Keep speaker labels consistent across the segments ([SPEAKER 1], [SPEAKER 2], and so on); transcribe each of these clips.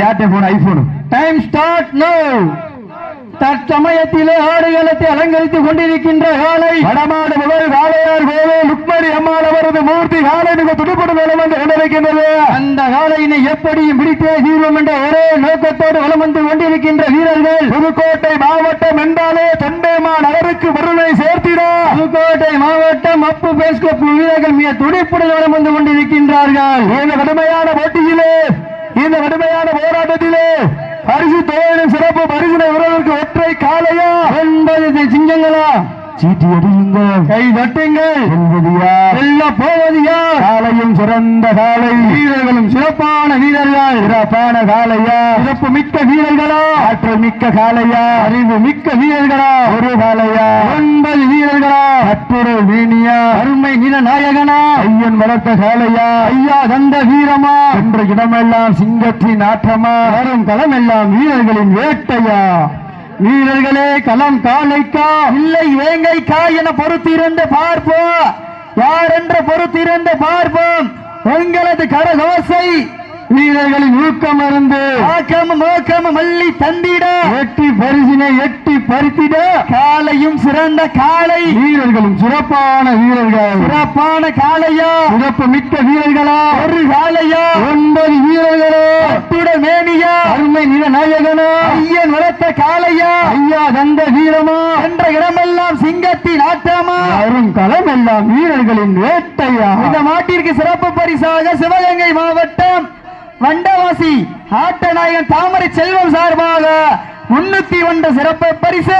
[SPEAKER 1] போன iPhone time start no தற்சமயத்திலே ஆடுகளத்தை அலங்கரித்துக் கொண்டிருக்கின்ற காலை. வடமாடு முதல் காளையார் கோவே லுக்மணி அம்மாள் அவரது மூர்த்தி காலை மிக துடுப்படும் வலம் வந்து கொண்டிருக்கின்றது. அந்த காலையினை எப்படியும் பிடித்தே தீர்வோம் என்ற ஒரே நோக்கத்தோடு வலம் வந்து கொண்டிருக்கின்ற வீரர்கள். புதுக்கோட்டை மாவட்டம் என்றாலே தொண்டைமா நகருக்கு வருணை சேர்த்திட. புதுக்கோட்டை மாவட்டம் அப்பு பேஸ்கப் வீரர்கள் மிக துடிப்புடன் வலம் வந்து கொண்டிருக்கின்றார்கள். இந்த கடுமையான போட்டியிலே இந்த கடுமையான போராட்டத்திலே பரிசு தொழிலும் சிறப்பு பரிசினை உறவிற்கு ஒற்றை காலையா ஒன்பது சிங்கங்களா? சீட்டி அடியுங்கள் கை தட்டுங்கள் வெல்வதியா வெல்ல போவதியா? காலையும் சிறந்த காலை. வீரர்களும் சிறப்பான வீரர்கள்? சிறப்பான காலையா? சிறப்பு மிக்க வீரர்களா? ஆற்றல் மிக்க காலையா? அறிவு மிக்க வீரர்களா? ஒரு காலையா? ஒன்பது வீரர்களா? கட்டுரை வீணியா? அருமை நிலநாயகனா ஐயன் வளர்த்த காலையா? ஐயா தந்த வீரமா? என்ற இடமெல்லாம் சிங்கத்தின் ஆற்றமா? வரும் களமெல்லாம் வீரர்களின் வேட்டையா? வீரர்களே களம் காலைக்கா இல்லை வேங்கைக்கா என பொறுத்திருந்து பார்ப்போம். யார் என்று பொறுத்திருந்து பார்ப்போம். உங்களது கரகோசை வீரர்களின் ஊக்கம் இருந்து ஆக்கமும் ஓக்கமும் மல்லி தந்திட. எட்டி பரிசினை எட்டி பறித்திட. காலையும் சிறந்த காலை. வீரர்களும் சிறப்பான வீரர்கள். சிறப்பான காளையா சிறப்பு மிக்க வீரர்களா. ஒரு காளையா ஒன்பது வீரர்களோ. அத்துட மேனியா. அருமை நிலநாயகனா ஐயன் வளர்த்த காளையா ஐயா தந்த வீரமா. என்ற இடமெல்லாம் சிங்கத்தின் ஆட்டமா அரும் களம் எல்லாம் வீரர்களின் வேட்டையா. இந்த மாட்டிற்கு சிறப்பு பரிசாக சிவகங்கை மாவட்டம் வண்டவாசி ஆட்டநாயகன் தாமரை செல்வம் சார்பாக முன்னூத்தி ஒன்று சிறப்பு பரிசு.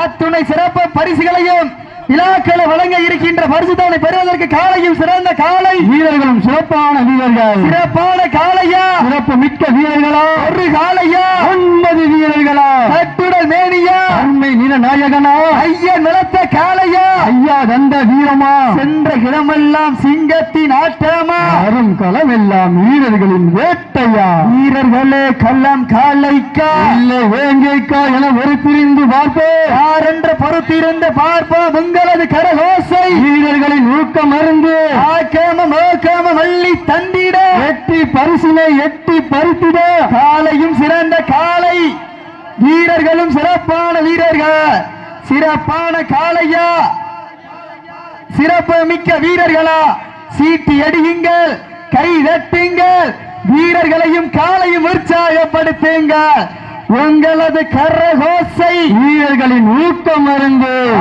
[SPEAKER 1] அத்துணை சிறப்பு பரிசுகளையும் விழாக்களை வழங்க இருக்கின்ற பரிசுத்தவனை பெறுவதற்கு காலையும் சிறந்த காலை. வீரர்களும் சிறப்பான வீரர்கள். சிறப்பான காளையா. சிறப்பு மிக்க வீரர்களா. ஒரு காளையா. ஒன்பது வீரர்களா. கட்டுடல் மேனியா. அண்மை நிலநாயகனா ஐயன் நிலத்த காளையா. ஐயா தந்த வீரமா. சென்ற இடமெல்லாம் சிங்கத்தின் ஆட்டமா. அரும் களம் எல்லாம் வீரர்களின் வேட்டையா. வீரர்களே கள்ளம் காலைக்கா இல்லை வேங்கைக்கா என ஒரு பிரிந்து பார்ப்போம். யார் என்று பொறுத்திருந்து பார்ப்போம். உங்களது கரகோசை. வீரர்களின் ஊக்கம் அருந்து ஆக்கமம் ஓக்கமம் அள்ளி தந்திட. எட்டி பரிசினை எட்டி பறித்திட. காலையும் சிறந்த காலை. வீரர்களும் சிறப்பான வீரர்கள். சிறப்பான காளையா. சிறப்பு மிக்க வீரர்களா. சீட்டி அடியுங்கள் கை தட்டுங்கள். வீரர்களையும் காலையும் உற்சாகப்படுத்துங்கள். உங்களது கரகோசை வீரர்களின் ஊக்கம்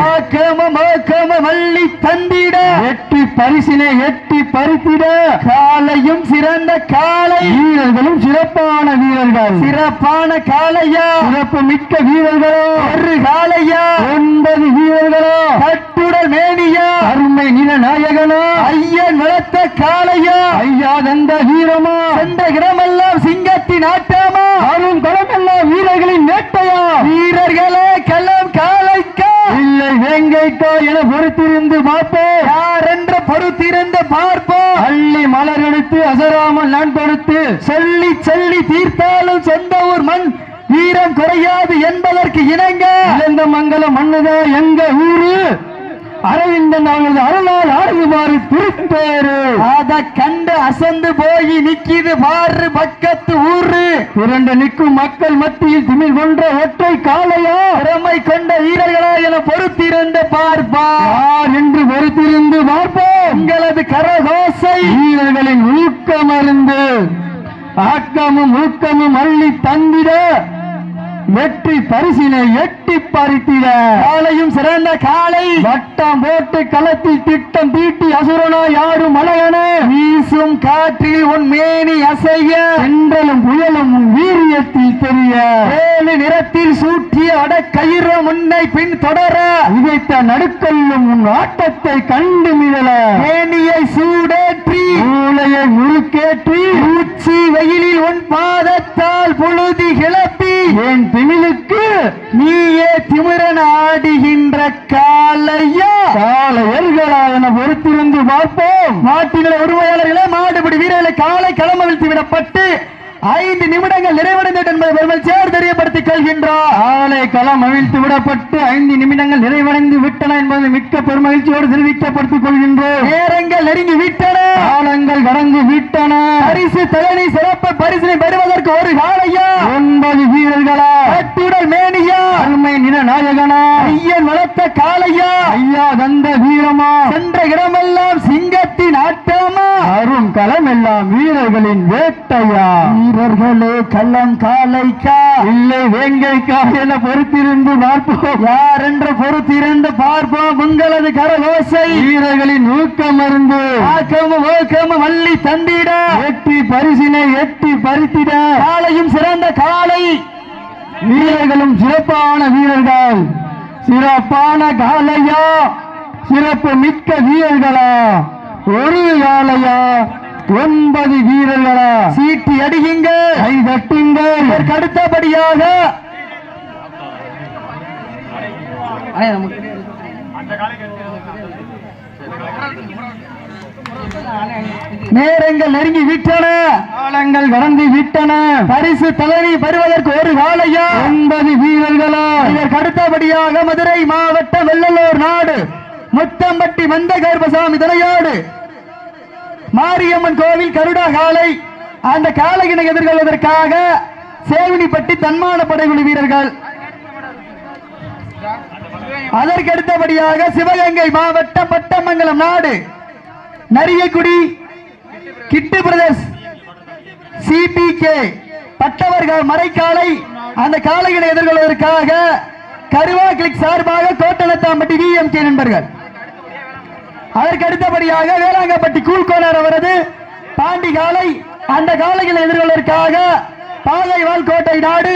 [SPEAKER 1] ஆக்கமம் அள்ளி தந்திட. எட்டி பரிசினை எட்டி பறித்திட. காலையும் சிறந்த காலை. வீரர்களும் சிறப்பான வீரர்கள். சிறப்பான காளையா சிறப்பு மிக்க வீரர்களோ? ஒரு காளையா ஒன்பது வீரர்களோ? கட்டுடல் மேனியா? அருமை நிலநாயகனோ ஐயன் வளர்த்த காளையா ஐயா தந்த வீரமா? சென்ற இடமெல்லாம் சிங்கத்தின் ஆட்டமா? அரும் களமெல்லாம் வீரர்களின் வேட்டையா? வீரர்களே களம் காளைக்கா இல்லை வேங்கைக்கா என பொறுத்திருந்து பார்ப்போம். யார் என்று பொறுத்திருந்து பார்ப்போம். அள்ளி மலர் எடுத்து அசராமல் நான் கொடுத்து சொல்லி சொல்லி தீர்த்தாலும் சொந்த ஊர் மண் வீரம் குறையாது என்பதற்கு இணங்க. இழந்த மங்கலம் மண்ணுதான் எங்க ஊரு? அரவிந்தன் அவங்களது அருளால் ஆடுவாரு திருப்பேரு அத கண்டு அசந்து போய் நிக்கிது பாரு பக்கத்து ஊரு. இரண்டு நிற்கும் மக்கள் மத்தியில் திமிழ் கொன்ற ஒற்றை காளையா? திறமை கொண்ட வீரர்களா என பொறுத்திருந்து பார்ப்பா. யார் என்று பொறுத்திருந்து பார்ப்போம். உங்களது கரகோசை. வீரர்களின் ஊக்கம் அருந்து ஆக்கமும் ஊக்கமும் அள்ளி தந்திட. வெற்றி பரிசினை எட்டி பறித்திட. காலையும் சிறந்த காலை வட்டம் போட்டு களத்தில் திட்டம் தீட்டி அசுரனா யாரும் மலையன வீசும் காற்றில் உன் மேனி அசைய. சென்றலும் புயலும் வீரியத்தில் தெரிய. ஏழு நிறத்தில் சூட்டிய அடக்கயிறு முன்னை பின் தொடர. விதைத்த நடுக்கல்லும் உன் ஆட்டத்தை கண்டு மிதல. மேனியை சூடேற்றி மூளையை உச்சி வெயிலில் உன் பாதத்தால் புழுதி கிளப்பி என் திமிழுக்கு நீயே திமிரன் ஆடுகின்ற காலையா காலையர்களா என பொறுத்திருந்து பார்ப்போம். நாட்டின உரிமையாளர்களே மாடுபிடி வீரர்களை காலை களமவிழ்த்து விடப்பட்டு ஐந்து
[SPEAKER 2] நிமிடங்கள் நிறைவடைந்தது என்பதை பெருமல் சேர் தெரியப்படுத்திக் கொள்கின்றார். ஆலை களம் அவிழ்த்து விடப்பட்டு ஐந்து நிமிடங்கள் நிறைவடைந்து விட்டன என்பதை மிக்க பெருமகிழ்ச்சியோடு தெரிவிக்கப்படுத்திக் கொள்கின்றோம். நேரங்கள் நெருங்கி விட்டன. காலங்கள் கடந்து விட்டன. பரிசு தலைவி சிறப்பு பரிசினை பெறுவதற்கு ஒரு காலையா? ஒன்பது வீரர்களா? கட்டுடல் மேனியா. அருமை நிற நாயகனா. ஐயன் வளர்த்த காளையா. ஐயா தந்த வீரமா. சென்ற இடமெல்லாம் சிங்கத்தின் ஆட்டமா. அரும் களம் எல்லாம் வீரர்களின் வேட்டையா. வீரர்களே கள்ளம் காளைக்கா. இல்லை வேங்கைக்கா என பொறுத்திருந்து பார்ப்போம். யார் என்று பொறுத்திருந்து பார்ப்போம். உங்களது கரகோசை. வீரர்களின் ஊக்கம் இருந்து ஆக்கமும் ஓக்கமும் அள்ளி தந்திட. எட்டி பரிசினை எட்டி பறித்திட. காளையும் சிறந்த காளை. வீரர்களும் சிறப்பான வீரர்கள். சிறப்பான காலையா? சிறப்பு மிக்க வீரர்களா? ஒரு காலையா? ஒன்பது வீரர்களா? சீட்டி அடியுங்க. கை தட்டுங்கள் அந்த அடுத்தபடியாக நேரங்கள் நெருங்கி விட்டன. காலங்கள் கடந்து விட்டன. பரிசு தலைவி பெறுவதற்கு ஒரு காலையா? ஒன்பது வீரர்களா? இதற்கு அடுத்தபடியாக மதுரை மாவட்டம் வெள்ளலூர் நாடு முத்தம்பட்டி மந்த கர்ப்பசாமி தலையாடு மாரியம்மன் கோவில் கருடா காலை அந்த காளையினை எதிர்கொள்வதற்காக சேவினிப்பட்டி தன்மான படைக்குழு வீரர்கள். அதற்கு அடுத்தபடியாக சிவகங்கை மாவட்டம் பட்டமங்கலம் நாடு நரியக்குடி கிட்டு பிரதர்ஸ் சிபிகே பட்டவர்கள் மறைக்காலை அந்த காலையினை எதிர்கொள்வதற்காக கருவா கிளிக் சார்பாக கோட்டலத்தாம்பட்டி விஎம்கே நண்பர்கள். அதற்கு அடுத்தபடியாக வேளாங்கப்பட்டி கூழ்கோனார் அவரது பாண்டி காலை அந்த காளைகளை எதிர்கொள்வதற்காக பாகைவால் கோட்டை நாடு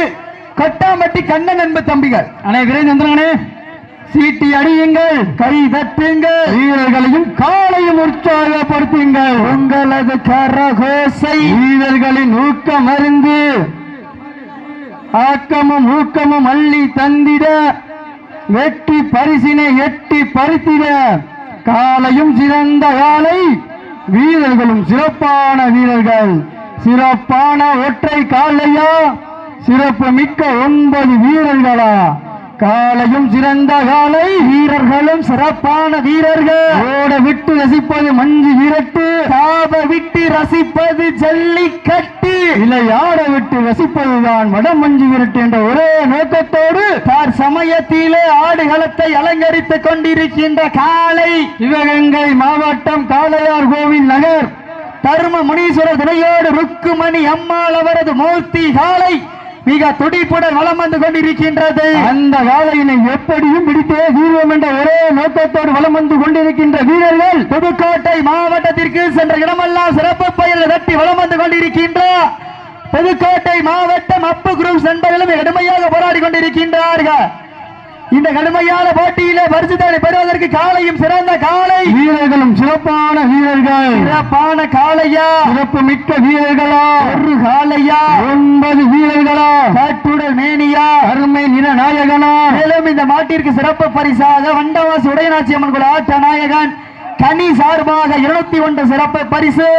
[SPEAKER 2] கொட்டாம்பட்டி கண்ணன் அன்பு தம்பிகள். அண்ணே விரைந்தே சீட்டி அடியுங்கள் கை தட்டுங்கள் வீரர்களையும் காலையும் உற்சாகப்படுத்துங்கள். உங்களது கரகோசை வீரர்களின் ஊக்கம் மருந்து ஆக்கமும் ஊக்கமும் அள்ளி தந்திட வெட்டி பரிசினை எட்டி பறித்திட காலையும் சிறந்த காலை வீரர்களும் சிறப்பான வீரர்கள். சிறப்பான ஒற்றை காலையா சிறப்பு மிக்க ஒன்பது வீரர்களா? காலையும் சிறந்த காலை வீரர்களும் சிறப்பான வீரர்கள். ஓட விட்டு ரசிப்பது மஞ்சு விரட்டு. தாப விட்டு ரசிப்பது ஜல்லிக்கட்டு. விளையாட விட்டு ரசிப்பதுதான் வடமஞ்சு விரட்டு என்ற ஒரே நோக்கத்தோடு தார் சமயத்திலே ஆடுகளத்தை அலங்கரித்துக் கொண்டிருக்கின்ற காலை. சிவகங்கை மாவட்டம் காளையார் கோவில் நகர். தர்ம முனீஸ்வரர் துணையோடு ருக்குமணி அம்மாள் அவரது மூர்த்தி காலை. மிக துடிப்புடன் வலம் வந்து கொண்டிருக்கின்றது. அந்த காலையினை எப்படியும் பிடித்தே தீர்வோம் என்ற ஒரே நோக்கத்தோடு வலம் வந்து கொண்டிருக்கின்ற வீரர்கள் புதுக்கோட்டை மாவட்டத்திற்கு சென்ற இடமெல்லாம் சிறப்பு பெயரில் தட்டி வலம் வந்து கொண்டிருக்கின்ற புதுக்கோட்டை மாவட்டம் அப்பு குரூப் நண்பர்களும் கடுமையாக போராடி கொண்டிருக்கின்றார்கள். இந்த கடுமையான போட்டியிலே பரிசுத்தனை பெறுவதற்கு காலையும் சிறந்த காலை. வீரர்களும் சிறப்பான வீரர்கள். சிறப்பான காளையா. சிறப்பு மிக்க வீரர்களா. ஒரு காளையா. ஒன்பது வீரர்களா. காட்டுடல் மேனியா. அருமை நிற நாயகனா. மேலும் இந்த மாட்டிற்கு சிறப்பு பரிசாக வண்டவாசி உடையநாச்சி அம்மன் குல ஆட்ட நாயகன் கனி சார்பாக இருநூத்தி ஒன்று சிறப்பு பரிசு.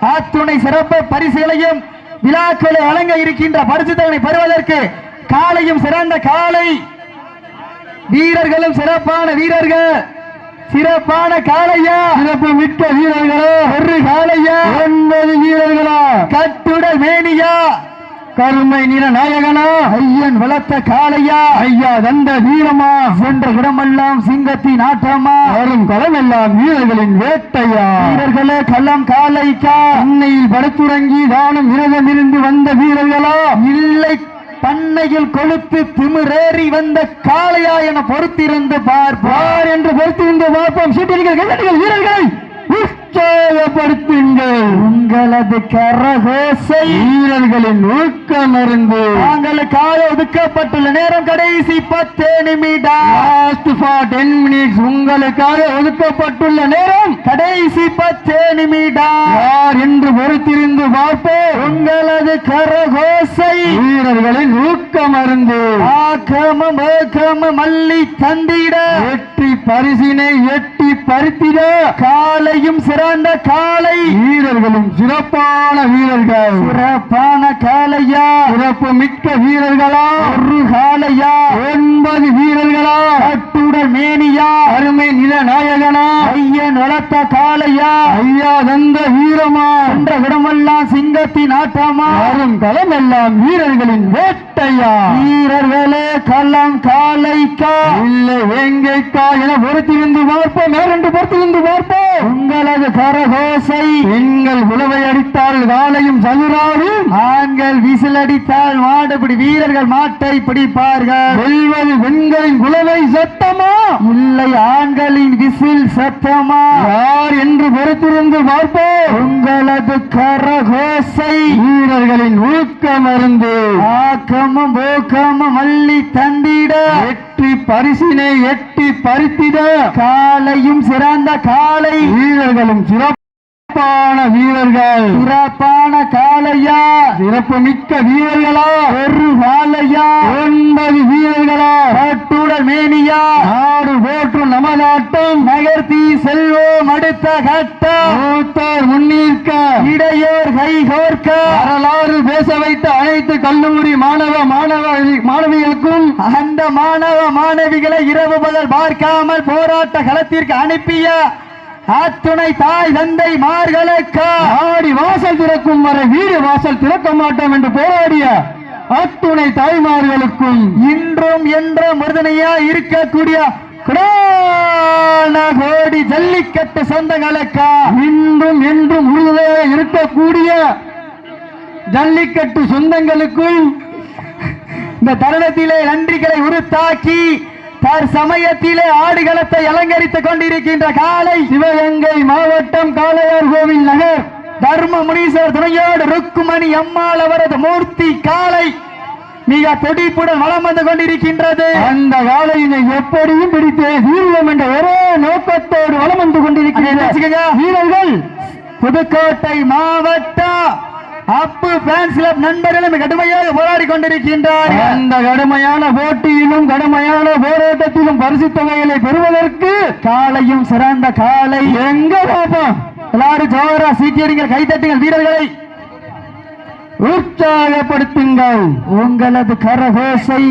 [SPEAKER 2] ஆத்துணை சிறப்பு பரிசுகளையும் விழாக்களை வழங்க இருக்கின்ற பரிசுத்தனை பெறுவதற்கு காலையும் சிறந்த காலை. வீரர்களும் சிறப்பான வீரர்கள். சிறப்பான காளையா. சிறப்பு மிக்க வீரர்களோ. ஒரு காளையா. ஒன்பது வீரர்களா. கட்டுடல் மேனியா. கருமை நிற நாயகனா. ஐயன் வளர்த்த காளையா. ஐயா தந்த வீரமா. சென்ற இடமெல்லாம் சிங்கத்தின் ஆற்றமா. வரும் களமெல்லாம் வீரர்களின் வேட்டையா. வீரர்களே களம் காளைக்கா. அன்னையில் படுத்துறங்கி தானும் விரதம் இருந்து வந்த வீரர்களா. இல்லை பண்ணையில் கொழுத்து திமிரேறி வந்த காளையா என பொறுத்திருந்து பார்ப்பார். என்று பொறுத்திருந்து பார்ப்போம். சீட்டிகள் கல்லடிகள் வீரர்களை. உற்சாகப்படுத்துங்கள். உங்களது கரகோசை வீரர்களின் ஊக்கம் இருந்து தாங்களுக்காக ஒதுக்கப்பட்டுள்ள நேரம் கடைசி பத்து நிமிடம். லாஸ்ட் ஃபார் டென் மினிட்ஸ் உங்களுக்காக ஒதுக்கப்பட்டுள்ள நேரம் கடைசி பத்து நிமிடம். யார் என்று பொறுத்திருந்து பார்ப்போம். உங்களது கரகோசை வீரர்களின் ஊக்கம் அருந்து ஆக்கமும் ஏக்கமும் மல்லி தந்திட. வெற்றி பரிசினை எட்டி பறித்திட. காலையும் சிற
[SPEAKER 1] சிறந்த காலை. வீரர்களும் சிறப்பான வீரர்கள். சிறப்பான காலையா? சிறப்பு மிக்க வீரர்களா? ஒரு காலையா? ஒன்பது வீரர்களா? கட்டுடல் மேனியா? அருமை நிலநாயகனா? ஐயன் வளர்த்த காலையா? ஐயா தந்த வீரமா? என்ற விடமெல்லாம் சிங்கத்தின் ஆட்டமா? வரும் களமெல்லாம் வீரர்களின் வேட்டையா? வீரர்களே களம் காலைக்கா? இல்லை வேங்கைக்கா என பொறுத்திருந்து பார்ப்போம். மேலென்று பொறுத்திருந்து பார்ப்போம்? உங்களது கரகோசை பெண்கள் உழவை அடித்தால் காலையும் சதுராடும் ஆண்கள் விசில் அடித்தால் மாடுபிடி வீரர்கள் மாட்டை பிடிப்பார்கள். வெல்வது பெண்களின் குலவை சத்தமா இல்லை ஆண்களின் விசில் சத்தமா யார் என்று பொறுத்திருந்து பார்ப்போம். உங்களது கரகோசை. வீரர்களின் ஊக்கமருந்து. ஆக்கமும் ஊக்கமும் அள்ளி தந்திட. வெற்றி பரிசினை எட்டி பறித்திட காலையும் சிறந்த காலை. வீரர்களும் சிறப்பான வீரர்கள். சிறப்பான காலையா? சிறப்பு மிக்க வீரர்களா? ஒரு காலையா ஒன்பது வீரர்களா? கட்டுடல் மேனியா? நாடு போற்றும் நமதாட்டம். நகர்த்தி செல்வோம் அடுத்த கட்டம். மூத்தோர் முன்னீர்க்க இடையோர் கை கோர்க்க வரலாறு பேச வைத்த அனைத்து கல்லூரி மாணவ மாணவ மாணவிகளுக்கும் அந்த மாணவ மாணவிகளை இரவு பகல் பார்க்காமல் போராட்ட களத்திற்கு அனுப்பிய அத்துணை தாய் தந்தை மார்களுக்கு ஆடி வாசல் திறக்கும் வரை வீடு வாசல் திறக்க மாட்டோம் என்று போராடிய அத்துணை தாய்மார்களுக்கும் இன்றும் என்றும் உறுதுணையா இருக்கக்கூடிய கோடி ஜல்லிக்கட்டு சொந்தங்களுக்கா? இன்றும் என்றும் உறுதுணையாக இருக்கக்கூடிய ஜல்லிக்கட்டு சொந்தங்களுக்கும் இந்த தருணத்திலே நன்றிகளை உருத்தாக்கி தற்சமயத்திலே ஆடுகளத்தை அலங்கரித்துக் கொண்டிருக்கின்ற காலை சிவகங்கை மாவட்டம் காளையார் கோவில் நகர். தர்ம முனீஸ்வர் துணையோடு ருக்குமணி அம்மாள் அவரது மூர்த்தி காலை மிக துடிப்புடன் வளம் வந்து கொண்டிருக்கின்றது. அந்த காலையினை எப்படியும் பிடித்து வீரம் என்ற ஒரே நோக்கத்தோடு வளம் வந்து கொண்டிருக்கிறது. வீரர்கள் புதுக்கோட்டை மாவட்டம் அப்பு ஃபேன்ஸ் கிளப் நண்பர்களும் கடுமையாக போராடி கொண்டிருக்கின்றார் அந்த கடுமையான போட்டியிலும் கடுமையான போராட்டத்திலும் பரிசு தொகைகளை பெறுவதற்கு காலையும் சிறந்த காலை. எங்க பாப்போம் எல்லாரும் ஜோரா சீக்கியடிங்கள் கைதட்டுங்கள் வீரர்களை உற்சாகப்படுத்துங்கள். உங்களது கரகோசை.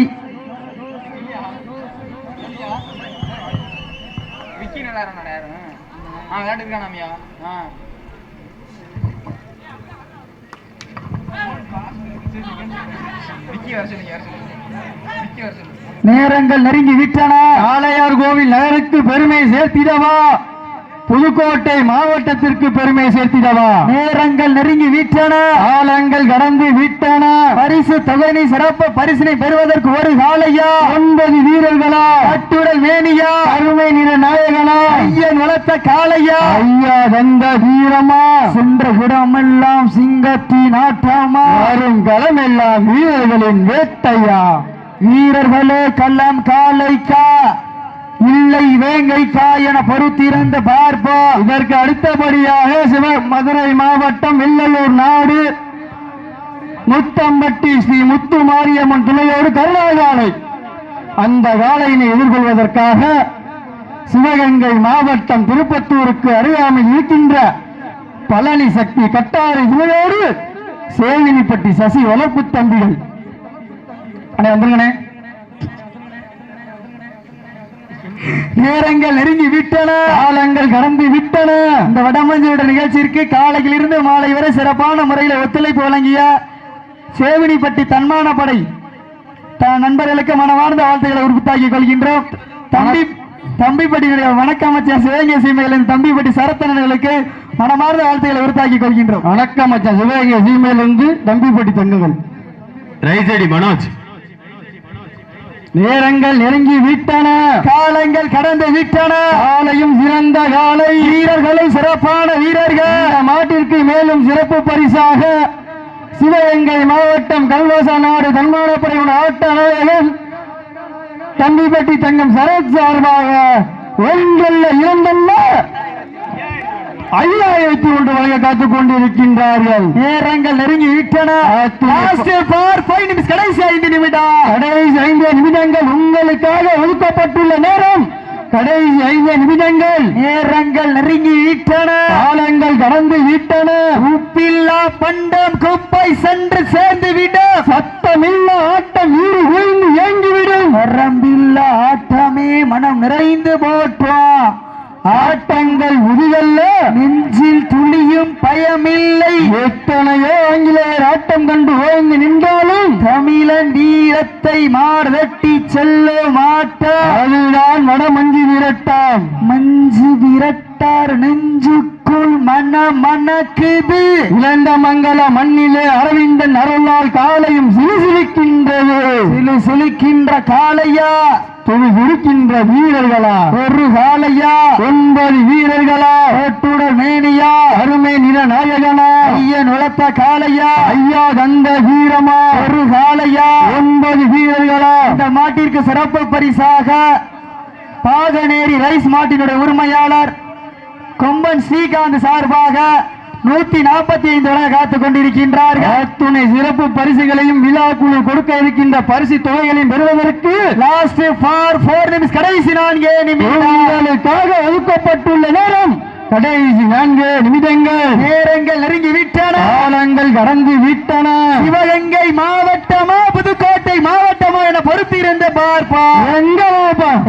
[SPEAKER 1] நேரங்கள் நெருங்கி விட்டன. ஆலையார் கோவில் நகருக்கு பெருமை சேர்த்திடவா? புதுக்கோட்டை மாவட்டத்திற்கு பெருமை சேர்த்திடவா? நேரங்கள் நெருங்கி விட்டன. காலங்கள் கடந்து விட்டன. பரிசு தொகையை சிறப்பு பரிசினை பெறுவதற்கு ஒரு காலையா? ஒன்பது வீரர்களா? கட்டுடல் மேனியா? அருமை நிற நாயகனா? ஐயன் வளர்த்த காளையா? ஐயா வந்த வீரமா? சென்ற குடமெல்லாம் சிங்கத்தின் ஆட்டமா வரும் களமெல்லாம் வீரர்களின் வேட்டையா? வீரர்களே கள்ளம் காலைக்கா இல்லை வேங்கைக்கா என பொறுத்திருந்து பார்ப்போம். இதற்கு அடுத்தபடியாக சிவ மதுரை மாவட்டம் வெள்ளலூர் நாடு. முத்தம்பட்டி ஸ்ரீ முத்து மாரியம்மன் துணையோடு கருணாகாலை அந்த காலையினை எதிர்கொள்வதற்காக சிவகங்கை மாவட்டம் திருப்பத்தூருக்கு அருகாமல் இருக்கின்ற பழனி சக்தி கட்டாறு துணையோடு சேவினிப்பட்டி சசி வளர்ப்பு தம்பிகள். அண்ணே வந்துருங்கண்ணே. நேரங்கள் நெருங்கி விட்டன. காலங்கள் கடந்து விட்டன. இந்த வடமஞ்சியோட நிகழ்ச்சிக்கு காலையில் இருந்து மாலை வரை சிறப்பான முறையில் ஒத்துழைப்பு வழங்கிய சேவினிப்பட்டி தன்மான படை த- நண்பர்களுக்கு மனமார்ந்த வாழ்த்துக்களை உறுத்தாக்கிக் கொள்கின்றோம். தம்பி தம்பிப்பட்டியுடைய வணக்கம் அமைச்சர் சிவகங்கை சீமைகளின் தம்பிப்பட்டி சரத்தனர்களுக்கு மனமார்ந்த வாழ்த்துக்களை உறுத்தாக்கிக் கொள்கின்றோம். வணக்கம் அமைச்சர் சிவகங்கை சீமையிலிருந்து தம்பிப்பட்டி தங்குகள்
[SPEAKER 3] ரைசடி மனோஜ்.
[SPEAKER 1] நேரங்கள் நெருங்கி விட்டன. காலங்கள் கடந்து விட்டன. காலையும் சிறந்த காலை. வீரர்களும் சிறப்பான வீரர்கள். இந்த மாட்டிற்கு மேலும் சிறப்பு பரிசாக சிவகங்கை மாவட்டம் கல்வாசா நாடு தன்மானப்படையின் ஆட்ட நாயகன் தம்பிப்பட்டி தங்கம் சரத் சார்பாக ஒன்றல்ல இரண்டல்ல ஐயாயிரத்தி ஒன்று வழங்க காத்துக் கொண்டிருக்கின்றார்கள் நேரங்கள் நெருங்கி விட்டன. கடைசி ஐந்து நிமிடம். கடைசி ஐந்து நிமிடங்கள் உங்களுக்காக ஒதுக்கப்பட்டுள்ள நேரம். கடைசி ஐந்து நிமிடங்கள்.
[SPEAKER 2] நேரங்கள் நெருங்கி விட்டன.
[SPEAKER 1] காலங்கள் கடந்து விட்டன.
[SPEAKER 2] உப்பில்லா பண்டம் குப்பை சென்று சேர்ந்து விட
[SPEAKER 1] சத்தமில்ல ஆட்டம் வீடு விழுந்து ஏங்கிவிடும்
[SPEAKER 2] வரம்பில்லா ஆட்டமே மனம் நிறைந்து போற்றோம்
[SPEAKER 1] ஆட்டங்கள் முதுகல்ல
[SPEAKER 2] நெஞ்சில் துளியும் பயமில்லை.
[SPEAKER 1] எத்தனையோ ஆங்கிலேயர் ஆட்டம் கண்டு ஓய்ந்து நின்றாலும்
[SPEAKER 2] தமிழன் வீரத்தை மார்தட்டி செல்ல மாட்டார்.
[SPEAKER 1] அதுதான் வடமஞ்சி விரட்டாம்.
[SPEAKER 2] மஞ்சு விரட்டார் நெஞ்சுக்குள் மன மணக்குது
[SPEAKER 1] இழந்த மங்கல மண்ணிலே அரவிந்தன் அருளால் காலையும் சிலுசிலுக்கின்றது.
[SPEAKER 2] சிலு சிலுக்கின்ற காளையா.
[SPEAKER 1] துணி துடிக்கின்ற வீரர்களா?
[SPEAKER 2] ஒரு காளையா
[SPEAKER 1] ஒன்பது வீரர்களா?
[SPEAKER 2] ஓட்டுடல் மேனியா?
[SPEAKER 1] அருமை நிற நாயகனா
[SPEAKER 2] ஐயன் உழத்த காளையா?
[SPEAKER 1] ஐயா கந்த வீரமா?
[SPEAKER 2] ஒரு காளையா
[SPEAKER 1] ஒன்பது வீரர்களா?
[SPEAKER 2] இந்த மாட்டிற்கு சிறப்பு பரிசாக பாகனேரி ரைஸ் மாட்டினுடைய உரிமையாளர் கொம்பன் ஸ்ரீகாந்த் சார்பாக நூத்தி நாற்பத்தி ஐந்து வரை காத்துக் கொண்டிருக்கின்றார்கள்
[SPEAKER 1] அத்துணை சிறப்பு பரிசுகளையும் விழா குழு கொடுக்க இருக்கின்ற பரிசு தொகைகளையும் பெறுவதற்கு
[SPEAKER 2] லாஸ்ட் ஃபார் ஃபோர் நிமிஷம் கடைசி நான்கே நிமிடம்.
[SPEAKER 1] ஒதுக்கப்பட்டுள்ள நேரம் கடைசி நான்கு நிமிடங்கள்.
[SPEAKER 2] நேரங்கள் நெருங்கி விட்டன.
[SPEAKER 1] காலங்கள் கடந்து விட்டன.
[SPEAKER 2] சிவகங்கை மாவட்டமா புதுக்கோட்டை மாவட்டமா என பொறுத்திருந்த பார்ப்பா.
[SPEAKER 1] எங்க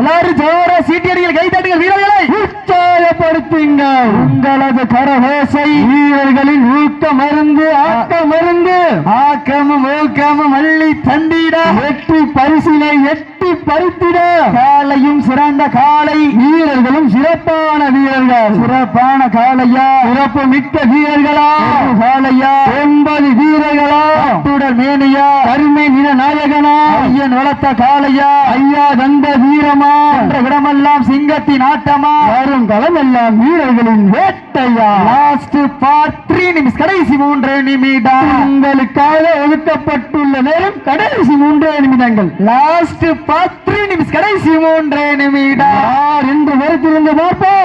[SPEAKER 2] எல்லாரும் ஜோர சீட்டியடிகள் கைத்தட்டுகள் வீரர்களை
[SPEAKER 1] உற்சாகப்படுத்துங்கள். உங்களது கரகோசை. வீரர்களின் ஊக்க மருந்து ஆக்க மருந்து
[SPEAKER 2] ஆக்கமும் ஊக்கமும் அள்ளி தந்திட.
[SPEAKER 1] வெற்றி பரிசினை எட்டி பறித்திட.
[SPEAKER 2] காலையும் சிறந்த காலை.
[SPEAKER 1] வீரர்களும் சிறப்பான வீரர்கள்
[SPEAKER 2] சிறப்பான காளையா
[SPEAKER 1] சிறப்பு மிக்க வீரர்களா
[SPEAKER 2] காளையா
[SPEAKER 1] ஒன்பது வீரர்களா?
[SPEAKER 2] அத்துடல் மேனியா?
[SPEAKER 1] கருமை நிற நாயகனா?
[SPEAKER 2] ஐயன் வளர்த்த காளையா
[SPEAKER 1] ஐயா தந்த வீரமா?
[SPEAKER 2] என்ற இடமெல்லாம் சிங்கத்தின் ஆட்டமா?
[SPEAKER 1] வரும் களமெல்லாம் வீரர்களின் வேட்டையா?
[SPEAKER 2] லாஸ்ட் பார்ட் த்ரீ நிமிஷம் கடைசி மூன்று நிமிடம்.
[SPEAKER 1] உங்களுக்காக ஒதுக்கப்பட்டுள்ள நேரம் கடைசி மூன்றே நிமிடங்கள்.
[SPEAKER 2] லாஸ்ட் பார்ட் த்ரீ நிமிஷம் கடைசி மூன்று நிமிடம்.
[SPEAKER 1] என்று வருத்திருந்து பார்ப்போம்.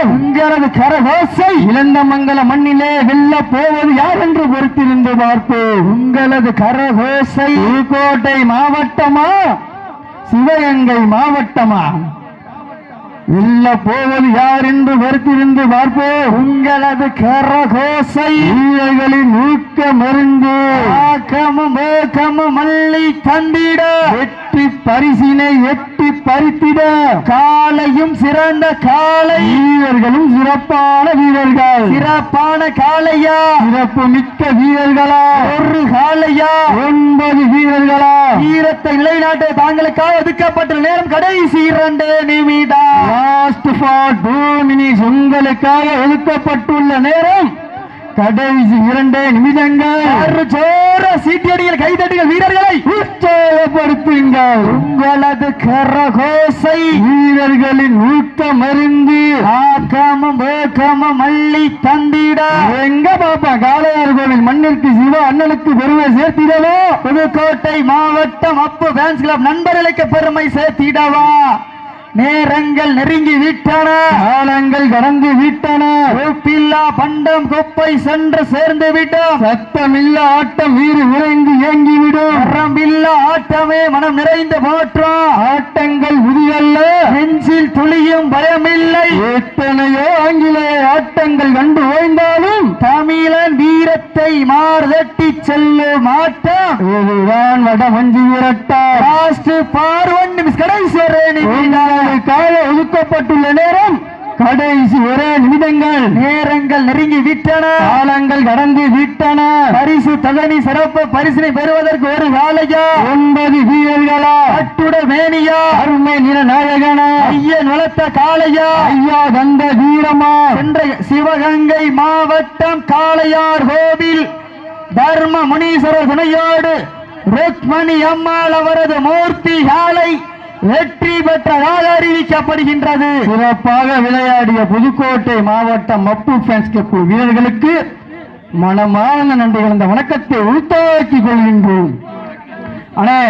[SPEAKER 2] உங்களது கரகோசை.
[SPEAKER 1] இழந்த மங்கல மண்ணிலே வெல்ல போவது யார் என்று பொறுத்திருந்து பார்ப்பு
[SPEAKER 2] உங்களது கரகோசை.
[SPEAKER 1] புதுக்கோட்டை மாவட்டமா? சிவகங்கை மாவட்டமா? வெல்ல போவது யார் என்று வருத்திருந்து பார்ப்போம்.
[SPEAKER 2] உங்களது கரகோசை.
[SPEAKER 1] வீரர்களின் ஊக்க மருந்து.
[SPEAKER 2] ஆக்கமும் வேக்கமும் மல்லி தந்திட.
[SPEAKER 1] எட்டி பரிசினை எட்டி பறித்திட.
[SPEAKER 2] காலையும் சிறந்த காலை.
[SPEAKER 1] வீரர்களும் சிறப்பான வீரர்கள்.
[SPEAKER 2] சிறப்பான காளையா.
[SPEAKER 1] சிறப்பு மிக்க வீரர்களா.
[SPEAKER 2] ஒரு காளையா.
[SPEAKER 1] ஒன்பது வீரர்களா
[SPEAKER 2] வீரத்தை நிலைநாட்ட தாங்களுக்காக ஒதுக்கப்பட்ட நேரம் கடைசி இரண்டு நிமிடம்.
[SPEAKER 1] லாஸ்ட் ஃபார் டூ மினிட்ஸ் உங்களுக்காக ஒதுக்கப்பட்டுள்ள நேரம் கடைசி இரண்டே நிமிடங்கள்.
[SPEAKER 2] ஜோர சீட்டியடிகள் கைதட்டுகள் வீரர்களை
[SPEAKER 1] உற்சாகப்படுத்துங்கள்.
[SPEAKER 2] உங்களது கரகோசை
[SPEAKER 1] வீரர்களின் ஊக்க மருந்து
[SPEAKER 2] ஆக்கமும் வேக்கமும் மல்லி தந்திட.
[SPEAKER 1] எங்க பாப்பா? காளையார் கோவில் மண்ணிற்கு சிவா அண்ணனுக்கு பெருமை சேர்த்திடவோ?
[SPEAKER 2] புதுக்கோட்டை மாவட்டம் அப்பு ஃபேன்ஸ் கிளப் நண்பர்களுக்கு பெருமை சேர்த்திடவா? நேரங்கள் நெருங்கி விட்டன.
[SPEAKER 1] காலங்கள் கடந்து விட்டன.
[SPEAKER 2] உப்பில்லா பண்டம் குப்பை சென்று சேர்ந்து விட்டோம்.
[SPEAKER 1] சத்தமில்ல ஆட்டம் வீறு விரைந்து இயங்கிவிடும்
[SPEAKER 2] வரம்பில்லா ஆட்டமே மனம் நிறைந்து போற்றோம்.
[SPEAKER 1] ஆட்டங்கள் உரியல்ல
[SPEAKER 2] நெஞ்சில் துளியும் பயமில்லை.
[SPEAKER 1] எத்தனையோ ஆங்கிலேய ஆட்டங்கள் கண்டு ஓய்ந்தாலும்
[SPEAKER 2] தமிழன் வீரத்தை மார்தட்டி செல்லும் ஆட்டம்
[SPEAKER 1] இதுதான் வட மஞ்சி விரட்டா
[SPEAKER 2] லாஸ்ட் பார்வன் கடைசி
[SPEAKER 1] உங்களுக்காக ஒதுக்கப்பட்டுள்ள நேரம் கடைசி ஒரே நிமிடங்கள்.
[SPEAKER 2] நேரங்கள் நெருங்கி விட்டன.
[SPEAKER 1] காலங்கள் கடந்து விட்டன.
[SPEAKER 2] பரிசு தகனி சிறப்பு பரிசினை பெறுவதற்கு ஒரு காலையா
[SPEAKER 1] ஒன்பது வீரர்களா?
[SPEAKER 2] அட்டுட மேனியா?
[SPEAKER 1] அருமை நிற நாயகனா?
[SPEAKER 2] ஐயன் வளர்த்த காளையா?
[SPEAKER 1] ஐயா தந்த வீரமா?
[SPEAKER 2] சென்ற சிவகங்கை மாவட்டம் காளையார் கோவில் தர்ம முனீஸ்வரர் துணையோடு ருக்மணி அம்மாள் அவரது மூர்த்தி காலை வெற்றி பெற்றதாக அறிவிக்கப்படுகின்றது
[SPEAKER 1] சிறப்பாக விளையாடிய புதுக்கோட்டை மாவட்டம் மப்பு ஃபேன்ஸ் கிளப் வீரர்களுக்கு மனமான நன்றி கலந்த வணக்கத்தை உள்தாக்கிக் கொள்கின்றோம். அண்ணே